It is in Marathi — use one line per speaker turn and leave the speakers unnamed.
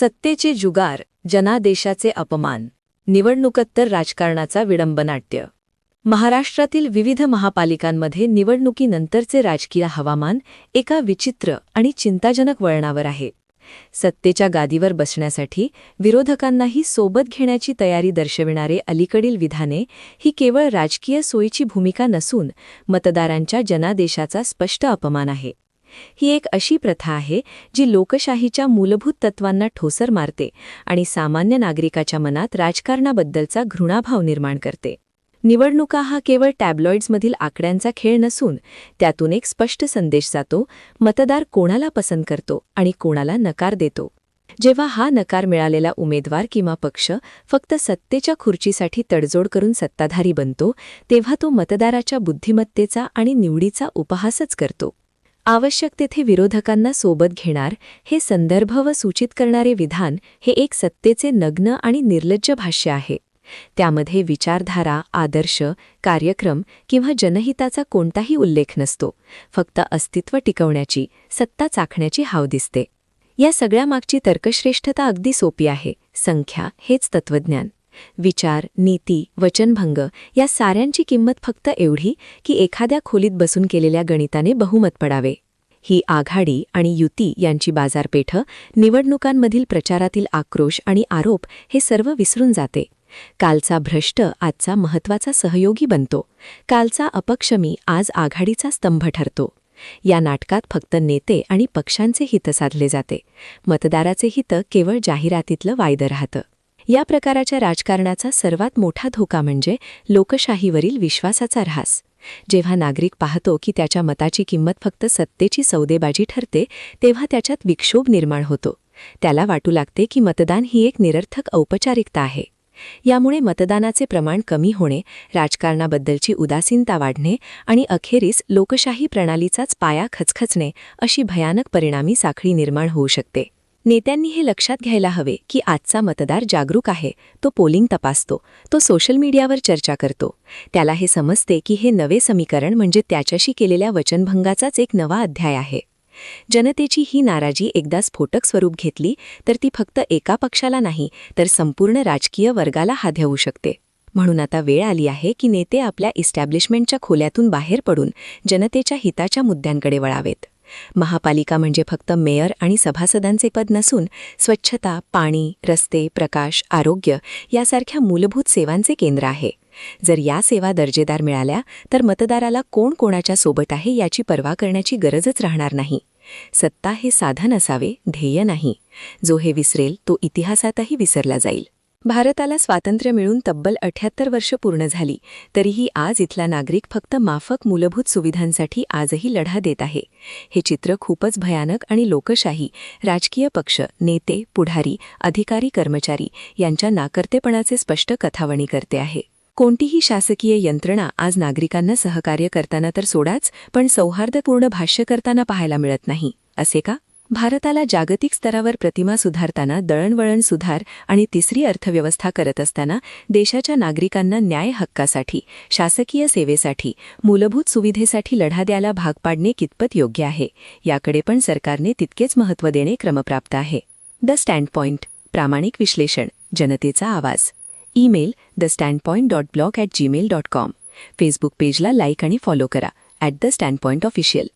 सत्तेचे जुगार जनादेशाचे अपमान निवडणुकोत्तर राजकारणाचा विडंबनाट्य. महाराष्ट्रातील विविध महापालिकांमध्ये निवडणुकीनंतरचे राजकीय हवामान एका विचित्र आणि चिंताजनक वळणावर आहे. सत्तेच्या गादीवर बसण्यासाठी विरोधकांनाही सोबत घेण्याची तयारी दर्शविणारे अलीकडील विधाने ही केवळ राजकीय सोयीची भूमिका नसून मतदारांच्या जनादेशाचा स्पष्ट अपमान आहे. ही एक अशी प्रथा आहे जी लोकशाहीच्या मूलभूत तत्वांना ठोसर मारते आणि सामान्य नागरिकाच्या मनात राजकारणाबद्दलचा घृणाभाव निर्माण करते. निवडणुका हा केवळ टॅब्लॉईड्समधील आकड्यांचा खेळ नसून त्यातून एक स्पष्ट संदेश जातो मतदार कोणाला पसंत करतो आणि कोणाला नकार देतो. जेव्हा हा नकार मिळालेला उमेदवार किंवा पक्ष फक्त सत्तेच्या खुर्चीसाठी तडजोड करून सत्ताधारी बनतो तेव्हा तो मतदाराच्या बुद्धिमत्तेचा आणि निवडीचा उपहासच करतो. आवश्यक तेथे विरोधकांना सोबत घेणार हे संदर्भ व सूचित करणारे विधान हे एक सत्तेचे नग्न आणि निर्लज्ज भाष्य आहे. त्यामध्ये विचारधारा आदर्श कार्यक्रम किंवा जनहिताचा कोणताही उल्लेख नसतो. फक्त अस्तित्व टिकवण्याची सत्ता चाखण्याची हाव दिसते. या सगळ्यामागची तर्कश्रेष्ठता अगदी सोपी आहे. संख्या हेच तत्वज्ञान विचार नीती वचनभंग या साऱ्यांची किंमत फक्त एवढी की एखाद्या खोलीत बसून केलेल्या गणिताने बहुमत पडावे. ही आघाडी आणि युती यांची बाजारपेठ निवडणुकांमधील प्रचारातील आक्रोश आणि आरोप हे सर्व विसरून जाते. कालचा भ्रष्ट आजचा महत्त्वाचा सहयोगी बनतो. कालचा अपक्षमी आज आघाडीचा स्तंभ ठरतो. या नाटकात फक्त नेते आणि पक्षांचे हित साधले जाते. मतदाराचे हित केवळ जाहिरातीतलं वायदं राहतं. या प्रकाराच्या राजकारणाचा सर्वात मोठा धोका म्हणजे लोकशाहीवरील विश्वासाचा ऱ्हास. जेव्हा नागरिक पाहतो की त्याच्या मताची किंमत फक्त सत्तेची सौदेबाजी ठरते तेव्हा त्याच्यात विक्षोभ निर्माण होतो. त्याला वाटू लागते की मतदान ही एक निरर्थक औपचारिकता आहे. यामुळे मतदानाचे प्रमाण कमी होणे राजकारणाबद्दलची उदासीनता वाढणे आणि अखेरीस लोकशाही प्रणालीचाच पाया खचखचणे अशी भयानक परिणामी साखळी निर्माण होऊ शकते. नेत्यांनी हे लक्षात घ्यायला हवे की आजचा मतदार जागरूक आहे तो पोलिंग तपासतो तो सोशल मीडियावर चर्चा करतो. त्याला हे समजते की हे नवे समीकरण म्हणजे त्याच्याशी केलेल्या वचनभंगाचाच एक नवा अध्याय आहे. जनतेची ही नाराजी एकदा स्फोटक स्वरूप घेतली तर ती फक्त एका पक्षाला नाही तर संपूर्ण राजकीय वर्गाला हात होऊ शकते. म्हणून आता वेळ आली आहे की नेते आपल्या इस्टॅब्लिशमेंटच्या खोल्यातून बाहेर पडून जनतेच्या हिताच्या मुद्द्यांकडे वळावेत. महापालिका म्हणजे फक्त मेयर आणि सभासदांचे पद नसून स्वच्छता पाणी रस्ते प्रकाश आरोग्य यासारख्या मूलभूत सेवांचे केंद्र आहे. जर या सेवा दर्जेदार मिळाल्या तर मतदाराला कोण कोणाच्या सोबत आहे याची पर्वा करण्याची गरजच राहणार नाही. सत्ता हे साधन असावे ध्येय नाही. जो हे विसरेल तो इतिहासातही विसरला जाईल. भारताला स्वातंत्र्य मिळून तब्बल अठ्याहत्तर वर्ष पूर्ण झाली तरीही आज इथला नागरिक फक्त माफक मूलभूत सुविधांसाठी आजही लढा देत आहे. हे चित्र खूपच भयानक आणि लोकशाही राजकीय पक्ष नेते पुढारी अधिकारी कर्मचारी यांच्या नाकर्तेपणाचे स्पष्ट कथावणी करते आहे. कोणतीही शासकीय यंत्रणा आज नागरिकांना सहकार्य करताना तर सोडाच पण सौहार्दपूर्ण भाष्य करताना पाहायला मिळत नाही असे का? भारताला जागतिक स्तरावर प्रतिमा सुधारताना दळणवळण सुधार आणि तिसरी अर्थव्यवस्था करत असताना देशाच्या नागरिकांना न्याय हक्कासाठी शासकीय सेवेसाठी मूलभूत सुविधेसाठी लढा द्यायला भाग पाडणे कितपत योग्य आहे? याकडे पण सरकारने तितकेच महत्त्व देणे क्रमप्राप्त आहे. द स्टँड पॉइंट प्रामाणिक विश्लेषण जनतेचा आवाज. Email the stand point dot blog at Gmail dot com. Facebook पेजला like आणि फॉलो करा at the stand point official.